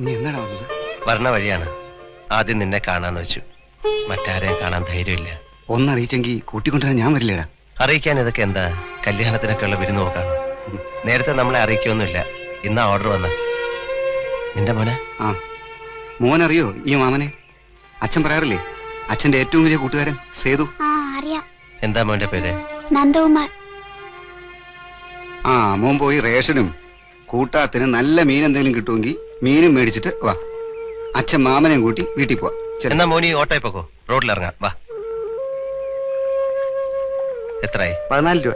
നീ വന്നത്? വരണ വഴിയാണ്. ആദ്യം നിന്നെ കാണാന്ന് വെച്ചു. മറ്റാരെയും കാണാൻ ധൈര്യമില്ല. ഒന്നറിയിച്ചെങ്കിൽ കൂട്ടിക്കൊണ്ടുവരാൻ ഞാൻ വരില്ല അറിയിക്കാൻ ഇതൊക്കെ എന്താ? കല്യാണത്തിനൊക്കെ ഉള്ള വിരുന്ന് നോക്കാണ് നേരത്തെ നമ്മളെ അറിയിക്കൊന്നുമില്ല. ഇന്നാ ഓർഡർ വന്ന. നിന്റെ മോനെ? ആ. മോനറിയോ ഈ മാമനെ? അച്ഛൻ പറയാറില്ലേ? അച്ഛന്റെ ഏറ്റവും വലിയ കൂട്ടുകാരൻ സേതു. ആ അറിയാം. എന്താ മോന്റെ പേര്? നന്ദകുമാർ. ആ മോൻ പോയി റേഷനും കൂട്ടാത്തിന് നല്ല മീൻ എന്തെങ്കിലും കിട്ടുമെങ്കിൽ മീനും മേടിച്ചിട്ട് വാ. അച്ഛൻ മാമനെയും കൂട്ടി വീട്ടിൽ പോവാ. എന്നാ മോനി ഓട്ടോയിൽ പോക്കോ. റോഡിൽ ഇറങ്ങാം. വാ. എത്രയായി? പതിനാല് രൂപ.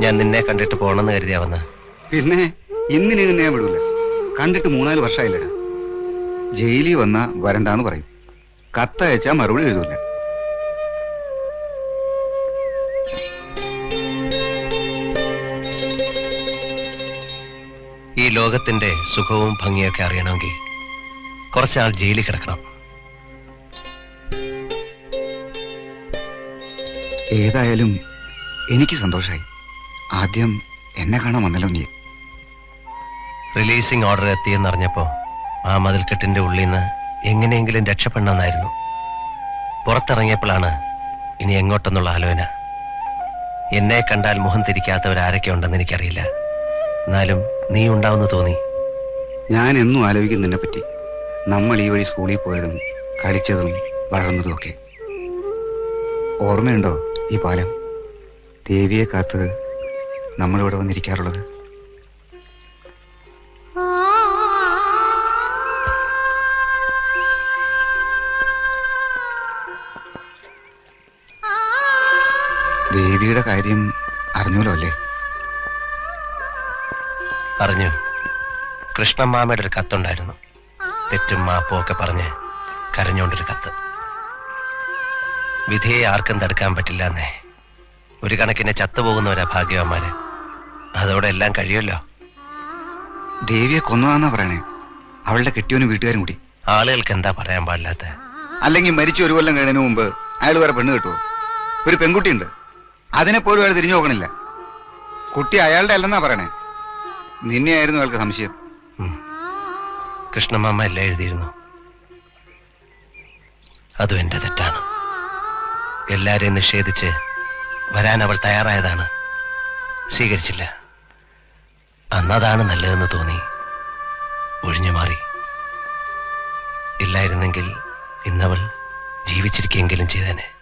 ഞാൻ നിന്നെ കണ്ടിട്ട് പോണെന്ന് കരുതിയാ വന്ന. പിന്നെ ഇന്നിനെ നിന്നെ വിടൂല. കണ്ടിട്ട് മൂന്നാൽ വർഷമായില്ല ജയിലിൽ വന്ന വരണ്ടാന്ന് പറയും. കത്തയച്ചാ മറുപടി എഴുതൂല. ലോകത്തിന്റെ സുഖവും ഭംഗിയൊക്കെ അറിയണമെങ്കിൽ കുറച്ചാൾ ജയിലിൽ കിടക്കണം. ഏതായാലും എനിക്ക് സന്തോഷമായി ആദ്യം എന്നെ കാണാൻ വന്നല്ലോ നീ. റിലീസിംഗ് ഓർഡർ എത്തിയെന്നറിഞ്ഞപ്പോ ആ മതിൽക്കെട്ടിന്റെ ഉള്ളിൽ നിന്ന് എങ്ങനെയെങ്കിലും രക്ഷപ്പെടണമെന്നായിരുന്നു. പുറത്തിറങ്ങിയപ്പോഴാണ് ഇനി എങ്ങോട്ടെന്നുള്ള ആലോചന. എന്നെ കണ്ടാൽ മുഖം തിരിക്കാത്തവരാരൊക്കെ ഉണ്ടെന്ന് എനിക്കറിയില്ല. എന്നാലും നീ ഉണ്ടാവുന്ന തോന്നി. ഞാൻ എന്നും ആലോചിക്കും നിന്നെ പറ്റി. നമ്മൾ ഈ വഴി സ്കൂളിൽ പോയതും കളിച്ചതും വളർന്നതും ഒക്കെ. ഓർമ്മയുണ്ടോ ഈ പാലം? ദേവിയെ കാത്ത് നമ്മളിവിടെ വന്നിരിക്കാറുള്ളത്. ദേവിയുടെ കാര്യം അറിഞ്ഞല്ലോ അല്ലേ? പറഞ്ഞു കൃഷ്ണമാമയുടെ ഒരു കത്തുണ്ടായിരുന്നു. തെറ്റും മാപ്പും ഒക്കെ പറഞ്ഞ് കരഞ്ഞോണ്ടൊരു കത്ത്. വിധിയെ ആർക്കും തടുക്കാൻ പറ്റില്ല എന്നേ ഒരു കണക്കിന് ചത്തുപോകുന്നവരാ ഭാഗ്യവന്മാര്. അതോടെ എല്ലാം കഴിയുമല്ലോ? ദേവിയെ കൊന്നതാന്നാ പറയണേ. അവളുടെ കെട്ടിയവനും വീട്ടുകാരും കൂടി. ആളുകൾക്ക് എന്താ പറയാൻ പാടില്ലാത്ത? അല്ലെങ്കിൽ മരിച്ചു ഒരു കൊല്ലം കഴിഞ്ഞതിന് മുമ്പ് അയാൾ വേറെ പെണ്ണ് കിട്ടുമോ ഒരു പെൺകുട്ടിയുണ്ട്. അതിനെപ്പോലും അയാൾ തിരിഞ്ഞു നോക്കണില്ല. കുട്ടി അയാളുടെ അല്ലെന്നാ പറയണേ. നിന്നെയായിരുന്നു അയാൾക്ക് സംശയം. കൃഷ്ണമാമ എല്ലാം എഴുതിയിരുന്നു. അതും എന്റെ തെറ്റാണ്. എല്ലാരെയും നിഷേധിച്ച് വരാൻ അവൾ തയ്യാറായതാണ്. സ്വീകരിച്ചില്ല. അന്നതാണ് നല്ലതെന്ന് തോന്നി. ഒഴിഞ്ഞു മാറി. ഇല്ലായിരുന്നെങ്കിൽ ഇന്നവൾ ജീവിച്ചിരിക്കെങ്കിലും ചെയ്തേനെ.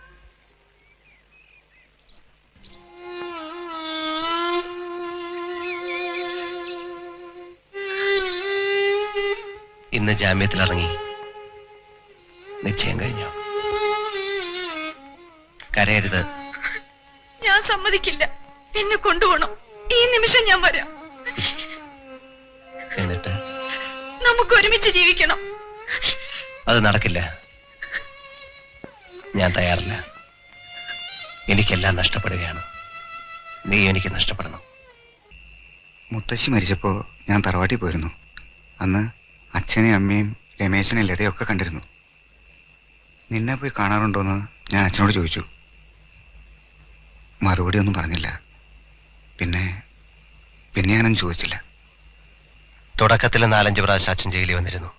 ഇന്ന് ജാമ്യത്തിൽ ഇറങ്ങി നിശ്ചയം കഴിഞ്ഞു? കരയരുത്. ഞാൻ സമ്മതിക്കില്ല. എന്നെ കൊണ്ടുപോകണം ഈ നിമിഷം ഞാൻ വരാം. എന്നിട്ട്? നമുക്ക് ഒരുമിച്ച് ജീവിക്കണം. അത് നടക്കില്ല. ഞാൻ തയ്യാറില്ല. എനിക്കെല്ലാം നഷ്ടപ്പെടുകയാണ്. നീ എനിക്ക് നഷ്ടപ്പെടണം. മുത്തശ്ശി മരിച്ചപ്പോ ഞാൻ തറവാട്ടിൽ പോയിരുന്നു. അന്ന് അച്ഛനെയും അമ്മയും രമേശനെ ലതയൊക്കെ കണ്ടിരുന്നു. നിന്നെ പോയി കാണാറുണ്ടോയെന്ന് ഞാൻ അച്ഛനോട് ചോദിച്ചു. മറുപടി ഒന്നും പറഞ്ഞില്ല. പിന്നെ പിന്നെ ഞാനൊന്നും ചോദിച്ചില്ല. തുടക്കത്തിൽ നാലഞ്ച് പ്രാവശ്യം അച്ഛൻ ജയിലിൽ വന്നിരുന്നു.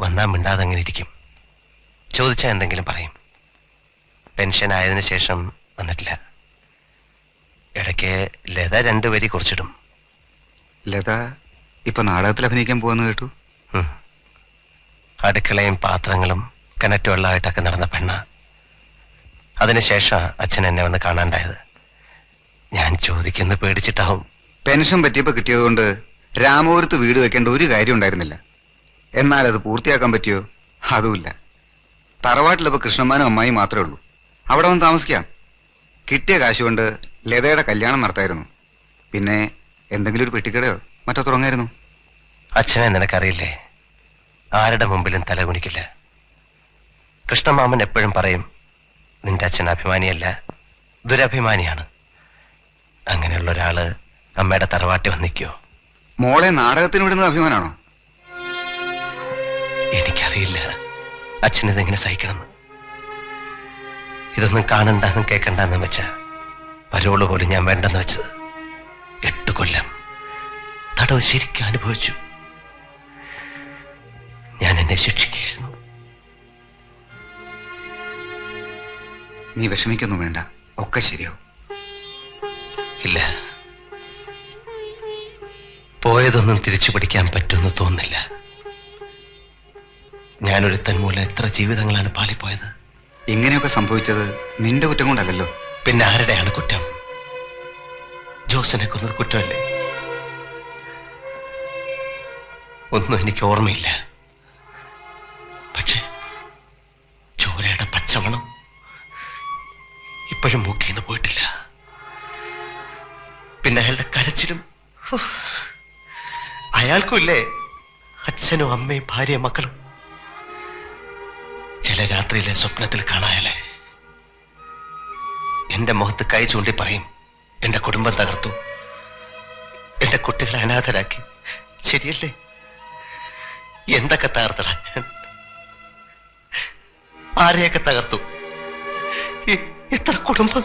വന്നാൽ മിണ്ടാതെ അങ്ങനെ ഇരിക്കും. ചോദിച്ചാൽ എന്തെങ്കിലും പറയും. പെൻഷൻ ആയതിനു ശേഷം വന്നിട്ടില്ല. ഇടയ്ക്ക് ലത രണ്ടു വരി കുറിച്ചിടും. ലത ഇപ്പൊ നാടകത്തിൽ അഭിനയിക്കാൻ പോവാന്ന് കേട്ടു. അടുക്കളയും പാത്രങ്ങളും കിണറ്റ് വെള്ളമായിട്ടൊക്കെ നടന്ന പെണ്ണ. അതിനുശേഷം അച്ഛൻ എന്നെ വന്ന് കാണാണ്ടായത്. ഞാൻ ചോദിക്കുന്ന പേടിച്ചിട്ടാവും. പെൻഷൻ പറ്റിയപ്പോ കിട്ടിയതുകൊണ്ട് രാമപുരത്ത് വീട് വെക്കേണ്ട ഒരു കാര്യം ഉണ്ടായിരുന്നില്ല. എന്നാൽ അത് പൂർത്തിയാക്കാൻ പറ്റിയോ? അതുമില്ല. തറവാട്ടിലിപ്പോ കൃഷ്ണന്മാനും അമ്മായി മാത്രമേ ഉള്ളൂ. അവിടെ വന്ന് താമസിക്കാം. കിട്ടിയ കാശ് കൊണ്ട് ലതയുടെ കല്യാണം നടത്തായിരുന്നു. പിന്നെ എന്തെങ്കിലും ഒരു പെട്ടിക്കടയോ? മറ്റോ തുടങ്ങായിരുന്നു അച്ഛനെ നിനക്കറിയില്ലേ? ആരുടെ മുമ്പിലും തലകുണിക്കില്ല കൃഷ്ണമാമൻ എപ്പോഴും പറയും നിന്റെ അച്ഛൻ അഭിമാനിയല്ല ദുരഭിമാനിയാണ്. അങ്ങനെയുള്ള ഒരാൾ അമ്മയുടെ തറവാട്ടി വന്നിക്കോ മോളെ നാടകത്തിന് വിടുന്നത് അഭിമാനാണോ? എനിക്കറിയില്ല. അച്ഛൻ ഇതെങ്ങനെ സഹിക്കണം ഇതൊന്നും കാണണ്ടെന്നും കേൾക്കണ്ടെന്നും വെച്ച പരോൾ പോലും ഞാൻ വേണ്ടെന്ന് വെച്ചത് എട്ട് കൊല്ലം തടവ് ശരിക്കും അനുഭവിച്ചു. ഞാൻ എന്നെ ശിക്ഷിക്കുകയായിരുന്നു. നീ വിഷമിക്കൊന്നും വേണ്ട. ഒക്കെ ശരിയാവും. ഇല്ല. പോയതൊന്നും തിരിച്ചു പിടിക്കാൻ പറ്റുമെന്ന് തോന്നുന്നില്ല. ഞാനൊരുത്തൻ മൂലം എത്ര ജീവിതങ്ങളാണ് പാളിപ്പോയത്. ഇങ്ങനെയൊക്കെ സംഭവിച്ചത് നിന്റെ കുറ്റം കൊണ്ടല്ലല്ലോ. പിന്നെ ആരുടെയാണ് കുറ്റം? ജോസിനെ കൊന്നത് കുറ്റമല്ലേ? ഒന്നും എനിക്ക് ഓർമ്മയില്ല. ചോരയുടെ ഇപ്പോഴും ഇപ്പോഴും നിന്ന് പോയിട്ടില്ല. പിന്നെ അയാളുടെ കരച്ചിലും. അയാൾക്കും ഇല്ലേ അച്ഛനും അമ്മയും ഭാര്യയും മക്കളും. ചില രാത്രിയിലെ സ്വപ്നത്തിൽ കാണായാലേ എന്റെ മുഖത്ത് കൈ ചൂണ്ടി പറയും എന്റെ കുടുംബം തകർത്തു. എന്റെ കുട്ടികളെ അനാഥരാക്കി. ശരിയല്ലേ? എന്തൊക്കെ തകർത്തടാ ആരെയൊക്കെ തകർത്തു? എത്ര കുടുംബം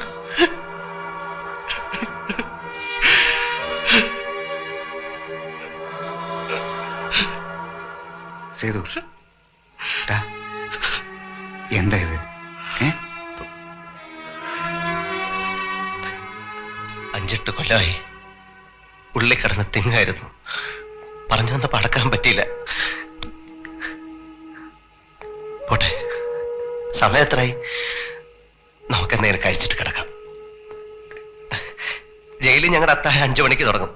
സേതു എന്താ ഇത്? അഞ്ചെട്ട് കൊല്ലമായി ഉള്ളി കിടന്ന് തിങ്ങായിരുന്നു. പറഞ്ഞു വന്ന പടക്കാൻ പറ്റിയില്ല. സമയം എത്രയായി നമുക്ക് എന്തെങ്കിലും കഴിച്ചിട്ട് കിടക്കാം. ജയിലിൽ ഞങ്ങളുടെ അത്താഴം അഞ്ചു മണിക്ക് തുടങ്ങും.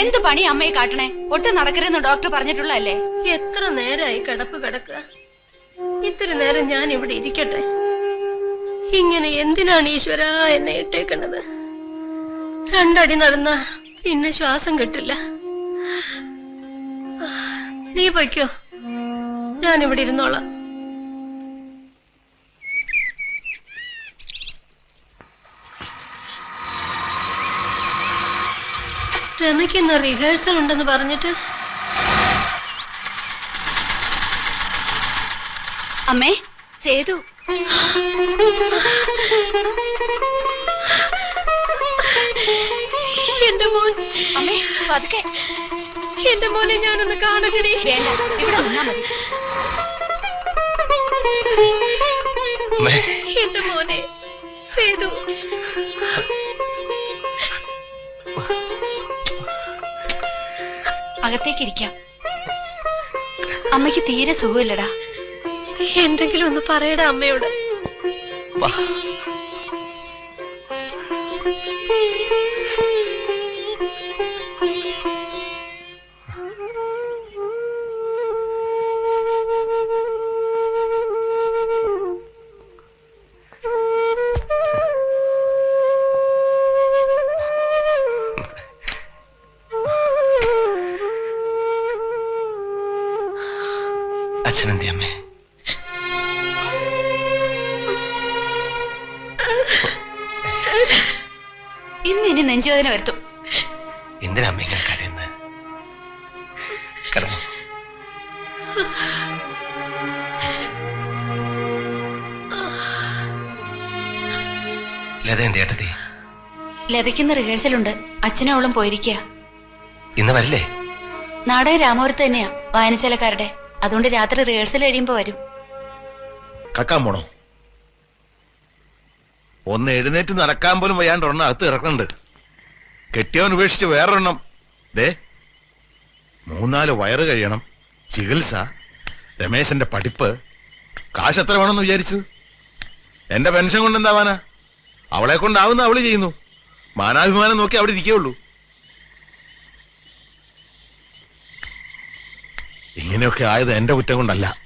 എന്ത് പണി അമ്മയെ കാട്ടണേ? ഒട്ടും നടക്കരുതെന്ന് ഡോക്ടർ പറഞ്ഞിട്ടുള്ളതല്ലേ? എത്ര നേരമായി കിടപ്പ് കിടക്കുക. ഇത്തിരി നേരം ഞാൻ ഇവിടെ ഇരിക്കട്ടെ. ഇങ്ങനെ എന്തിനാണ് ഈശ്വര എന്നെ ഇട്ടേക്കണത്? രണ്ടടി നടന്ന പിന്നെ ശ്വാസം കിട്ടില്ല. നീ പൊയ്ക്കോ. ഞാൻ ഇവിടെ ഇരുന്നോളാം. ഇന്ന് റിഹേഴ്സൽ ഉണ്ടെന്ന് പറഞ്ഞിട്ട് അമ്മേ. സേതു. എന്റെ മോൻ. അമ്മേ പതുക്കെ. എന്റെ മോനെ ഞാനൊന്ന് കാണണേ വേണ്ട ഇവിടെ വന്നാ മതി. എന്റെ മോനെ സേതു. അകത്തേക്കിരിക്കാം അമ്മയ്ക്ക് തീരെ സുഖമില്ലടാ. എന്തെങ്കിലും ഒന്ന് പറയടാ അമ്മയോട്. കിടന്നു ലത എന്ത് ഏട്ടത്തി ലതയ്ക്കുന്ന റിഹേഴ്സൽ ഉണ്ട്. അച്ഛനും അവളും പോയിരിക്കുക ഇന്ന് വരില്ലേ? നാടകം രാമപുരത്ത് തന്നെയാ വായനശാലക്കാരുടെ. അതുകൊണ്ട് രാത്രി റിഹേഴ്സൽ കഴിയുമ്പോ വരും. കക്കാൻ പോണോ? ഒന്ന് എഴുന്നേറ്റ് നടക്കാൻ പോലും വയ്യാണ്ട് ഒരെണ്ണം അകത്ത് കിടക്കണുണ്ട്. കെട്ടിയവൻ ഉപേക്ഷിച്ച് വേറൊരെണ്ണം. ദേ മൂന്നാൽ വയറ് കഴിയണം. ചികിത്സ. രമേശന്റെ പഠിപ്പ്. കാശ് എത്ര വേണമെന്ന് വിചാരിച്ചത് എന്റെ പെൻഷൻ കൊണ്ട് എന്താവാനാ അവളെ കൊണ്ടാവുന്ന അവൾ ചെയ്യുന്നു. മാനാഭിമാനം നോക്കി അവിടെ ഇരിക്കുള്ളൂ ഇങ്ങനെയൊക്കെ ആയത് എന്റെ കുറ്റം കൊണ്ടല്ല.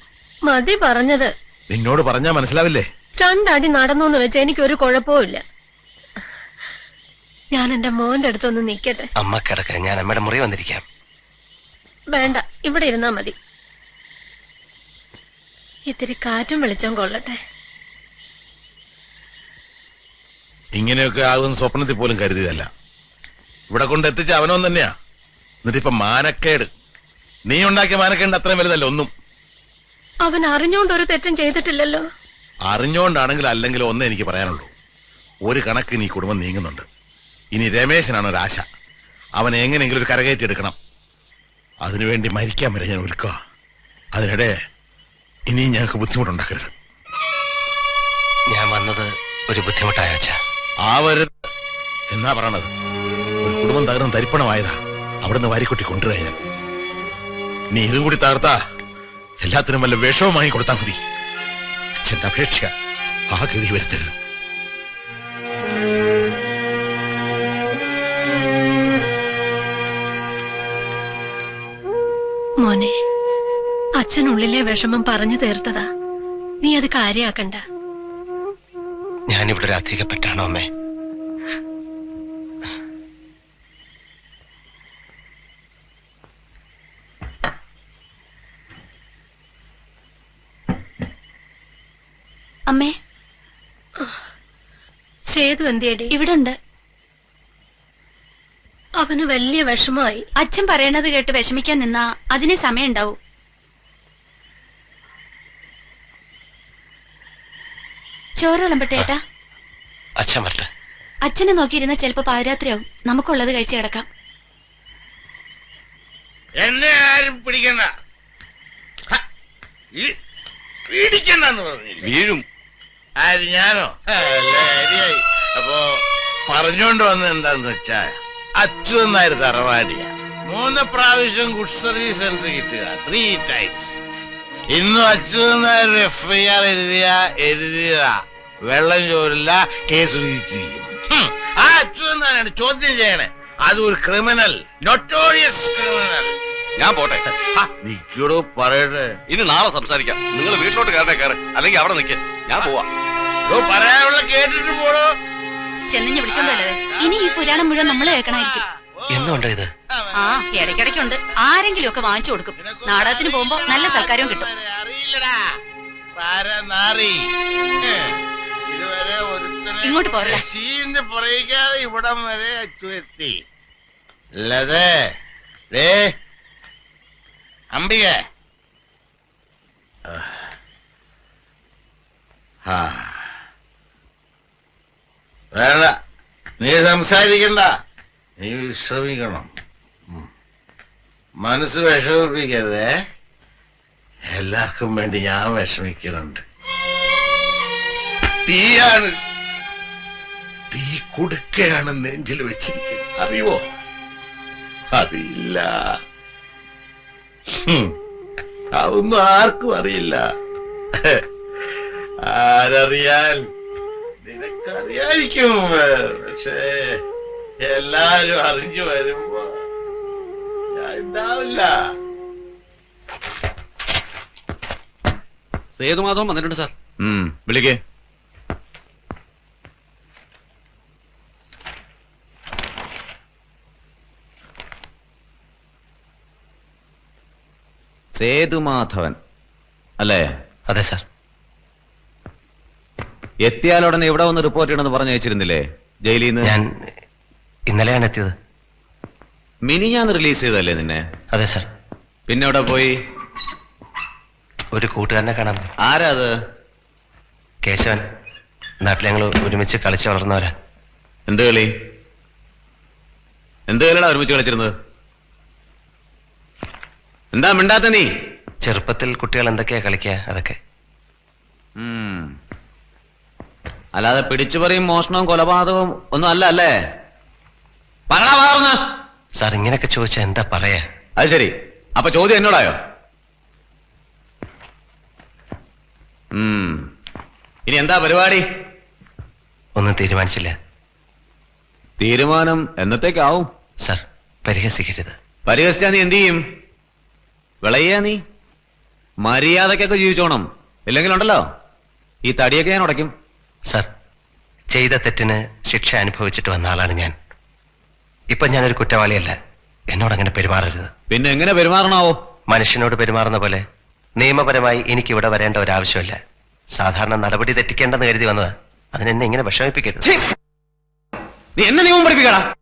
മതി പറഞ്ഞത്. നിന്നോട് പറഞ്ഞാ മനസ്സിലാവില്ലേ? രണ്ടടി നടന്നു എന്ന് വെച്ചാൽ എനിക്കൊരു കുഴപ്പവും ഞാൻ എന്റെ മോന്റെ അടുത്തൊന്ന് നിക്കട്ടെ. അമ്മ കിടക്ക ഞാൻ അമ്മയുടെ മുറി വന്നിരിക്കാം. വേണ്ട ഇവിടെ ഇരുന്നാ മതി. ഇത്തിരി കാറ്റും വെളിച്ചം കൊള്ളട്ടെ. ഇങ്ങനെയൊക്കെ ആകുന്ന സ്വപ്നത്തിൽ പോലും കരുതിയതല്ല. ഇവിടെ കൊണ്ട് എത്തിച്ച അവനോൻ തന്നെയാ. എന്നിട്ടിപ്പൊ മാനക്കേട്. നീ ഉണ്ടാക്കിയ മാനക്കേട് അത്രയും വലുതല്ല ഒന്നും. അവൻ അറിഞ്ഞുകൊണ്ട് ഒരു തെറ്റും ചെയ്തിട്ടില്ലല്ലോ. അറിഞ്ഞോണ്ടാണെങ്കിൽ അല്ലെങ്കിൽ ഒന്നേ എനിക്ക് പറയാനുള്ളൂ. ഒരു കണക്ക് നീ കുടുംബം നീങ്ങുന്നുണ്ട്. ഇനി രമേശനാണ് ഒരു ആശ അവനെ എങ്ങനെയെങ്കിലും ഒരു കരകയറ്റി എടുക്കണം. അതിനുവേണ്ടി മരിക്കാൻ വരെ ഞാൻ ഒരുക്കുക. അതിനിടെ ഇനിയും ഞങ്ങൾക്ക് ബുദ്ധിമുട്ടുണ്ടാക്കരുത്. ഞാൻ വന്നത് ഒരു ബുദ്ധിമുട്ടായ അച്ഛ. ആവരുത്. എന്നാ പറയണത്? ഒരു കുടുംബം തകർന്ന് തരിപ്പണമായതാ. അവിടുന്ന് വാരിക്കുട്ടി ഞാൻ. നീ ഇതും കൂടി തകർത്താ എല്ലാത്തിനും വല്ല വിഷവും വാങ്ങി കൊടുത്താൽ മതി. അച്ഛന്റെ അപേക്ഷ ആ ഗതി വരുത്തരുത്. മോനെ അച്ഛനുള്ളിലെ വിഷമം പറഞ്ഞു തീർത്തതാ. നീ അത് കാര്യാക്കണ്ട. ഞാനിവിടെ അധികപ്പെട്ടാണോ അമ്മേ. അമ്മേ. സേതു എന്തിയടി? ഇവിടെ ഉണ്ട് അവന് വലിയ വിഷമമായി. അച്ഛൻ പറയണത് കേട്ട് വിഷമിക്കാൻ നിന്നാ അതിന് സമയമുണ്ടാവും. ചോറ് വിളമ്പട്ടേട്ടാ അച്ഛൻ വരട്ടെ. അച്ഛനെ നോക്കിയിരുന്ന ചിലപ്പോ പാതിരാത്രിയാവും. നമുക്കുള്ളത് കഴിച്ചു കിടക്കാം. എന്നെ ആരും പിടിക്കണ്ട. പിടിക്കണ്ടെന്ന് പറഞ്ഞു വീഴും. ആര് ഞാനോ? ആ, ശരിയായി. അപ്പോ പറഞ്ഞോണ്ട് വന്നത് എന്താന്ന് വെച്ചാ അച്യുതനായ തറവാടിയ. മൂന്ന് പ്രാവശ്യം ഗുഡ് സർവീസ് സെന്റർ കിട്ടുക? ത്രീ ടൈംസ് ഇന്നും അച്യുതനായ എഫ് ഐ ആർ എഴുതിയ എഴുതിയതാ. വെള്ളം ചോരില്ല കേസ് വിധിച്ചിരിക്കും ആ അച്യുതനാരാണ് ചോദ്യം ചെയ്യണേ. അത് ഒരു ക്രിമിനൽ നൊട്ടോറിയസ് ക്രിമിനൽ ഞാൻ പോട്ടെ. നിക്കോടോ പറയട്ടെ. ഇനി നാളെ സംസാരിക്കാം. നിങ്ങൾ വീട്ടിലോട്ട് കയറട്ടെ കയറി അല്ലെങ്കിൽ അവിടെ നിൽക്കേ ഞാൻ പോവാ. പറയാനുള്ള കേട്ടിട്ട് പോടോ. ചെന്നിഞ്ഞ് വിളിച്ചോണ്ടല്ലേ ഇനി ഈ പുരാണം മുഴുവൻ നമ്മൾ കേൾക്കണായിരിക്കും എന്നുണ്ടോ ഇത്? ആ ഇടയ്ക്കിടയ്ക്കുണ്ട്. ആരെങ്കിലും ഒക്കെ വാങ്ങിച്ചു കൊടുക്കും. നാടകത്തിന് പോകുമ്പോ നല്ല സൽക്കാരവും കിട്ടും. ഇങ്ങോട്ട്. ശീന്ന് പറയിക്കാതെ ഇവിടം വരെ അച്ചു എത്തി അല്ലതെ ഡേ അംബിക ആ. വേണ്ട. നീ സംസാരിക്കണ്ട. നീ വിശ്രമിക്കണം. മനസ്സ് വിഷമിപ്പിക്കരുതേ. എല്ലാവർക്കും വേണ്ടി ഞാൻ വിഷമിക്കുന്നുണ്ട്. തീയാണ്. തീ കുടുക്കയാണ് നെഞ്ചിൽ വെച്ചിരിക്കുന്നത്. അറിയോ അറിയില്ല. അതൊന്നും ആർക്കും അറിയില്ല. ആരറിയാൻ? നിനക്കറിയായിരിക്കും പക്ഷേ എല്ലാരും അറിഞ്ഞു വരുമ്പോ ഞാൻ ഉണ്ടാവില്ല. സേതുമാധവൻ വന്നിട്ടുണ്ട് സാർ. വിളിക്കേ. സേതുമാധവൻ. അല്ലേ? അതെ സാർ. എത്തിയാലുടനെ ഇവിടെ വന്ന് റിപ്പോർട്ട് ചെയ്യണമെന്ന് പറഞ്ഞു വെച്ചിരുന്നില്ലേ ജയിലിൽ നിന്ന്? ഞാൻ ഇന്നലെയാണ് എത്തിയത്. മിനി ഞാൻ റിലീസ് ചെയ്തല്ലേ നിന്നെ? അതെ സർ പിന്നെ അവിടെ പോയി? ഒരു കൂട്ടുകാരനെ കാണാൻ പോയി. ആരാ അത്? കേശവൻ. നാട്ടിൽ ഞങ്ങൾ ഒരുമിച്ച് കളിച്ച് വളർന്നവരാ. എന്ത് കളി? എന്ത് കളിയാണ് ഒരുമിച്ച് കളിച്ചിരുന്നത്? എന്താ മിണ്ടാത്ത നീ? ചെറുപ്പത്തിൽ കുട്ടികൾ എന്തൊക്കെയാ കളിക്കുക അതൊക്കെ. ഉം. അല്ലാതെ പിടിച്ചു പറയും മോഷണവും കൊലപാതകവും ഒന്നും അല്ല അല്ലേ? പറടാ മാറുന്ന സാർ ഇങ്ങനെയൊക്കെ ചോദിച്ചാൽ എന്താ പറയാ? അത് ശരി. അപ്പൊ ചോദ്യം എന്നോടായോ. ഇനി എന്താ പരിപാടി? ഒന്നും തീരുമാനിച്ചില്ല. തീരുമാനം എന്നത്തേക്കാവും? സാർ പരിഹസിക്കരുത്. പരിഹസിച്ചാ നീ എന്ത് ചെയ്യും? വിളയ്യാ നീ? മര്യാദക്കൊക്കെ ജീവിച്ചോണം. ഇല്ലെങ്കിലുണ്ടല്ലോ. ഈ തടിയൊക്കെ ഞാൻ ഉടയ്ക്കും. സാർ ചെയ്ത തെറ്റിന് ശിക്ഷ അനുഭവിച്ചിട്ട് വന്ന ആളാണ് ഞാൻ. ഇപ്പൊ ഞാനൊരു കുറ്റവാളിയല്ല. എന്നോട് അങ്ങനെ പെരുമാറരുത്. പിന്നെ എങ്ങനെ പെരുമാറണാവോ? മനുഷ്യനോട് പെരുമാറുന്ന പോലെ നിയമപരമായി എനിക്ക് ഇവിടെ വരേണ്ട ഒരു ആവശ്യമില്ല സാധാരണ നടപടി തെറ്റിക്കേണ്ടെന്ന് കരുതി വന്നത്. അതിനെന്നെ ഇങ്ങനെ വിഷമിപ്പിക്കരുത്. നീ എന്നെ നിയമം പഠിപ്പിക്കടാ.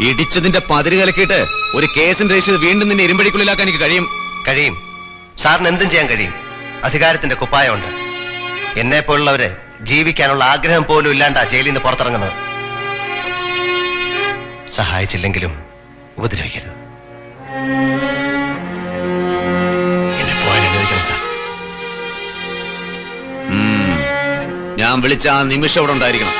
ഇടിച്ചതിന്റെ പതിര് കലക്കിയിട്ട് ഒരു കേസിന്റെ രജിസ്റ്റർ വീണ്ടും നിന്നെ ഇരുമ്പടിക്കുള്ളിലാക്കാൻ എനിക്ക് കഴിയും? കഴിയും. സാറിന് എന്തും ചെയ്യാൻ കഴിയും. അധികാരത്തിന്റെ കുപ്പായമുണ്ട്. എന്നെ പോലുള്ളവരെ ജീവിക്കാനുള്ള ആഗ്രഹം പോലും ഇല്ലാണ്ടാ ജയിലിൽ നിന്ന് പുറത്തിറങ്ങുന്നത്. സഹായിച്ചില്ലെങ്കിലും ഉപദ്രവിക്കരുത്. ഞാൻ വിളിച്ച ആ നിമിഷം അവിടെ ഉണ്ടായിരിക്കണം.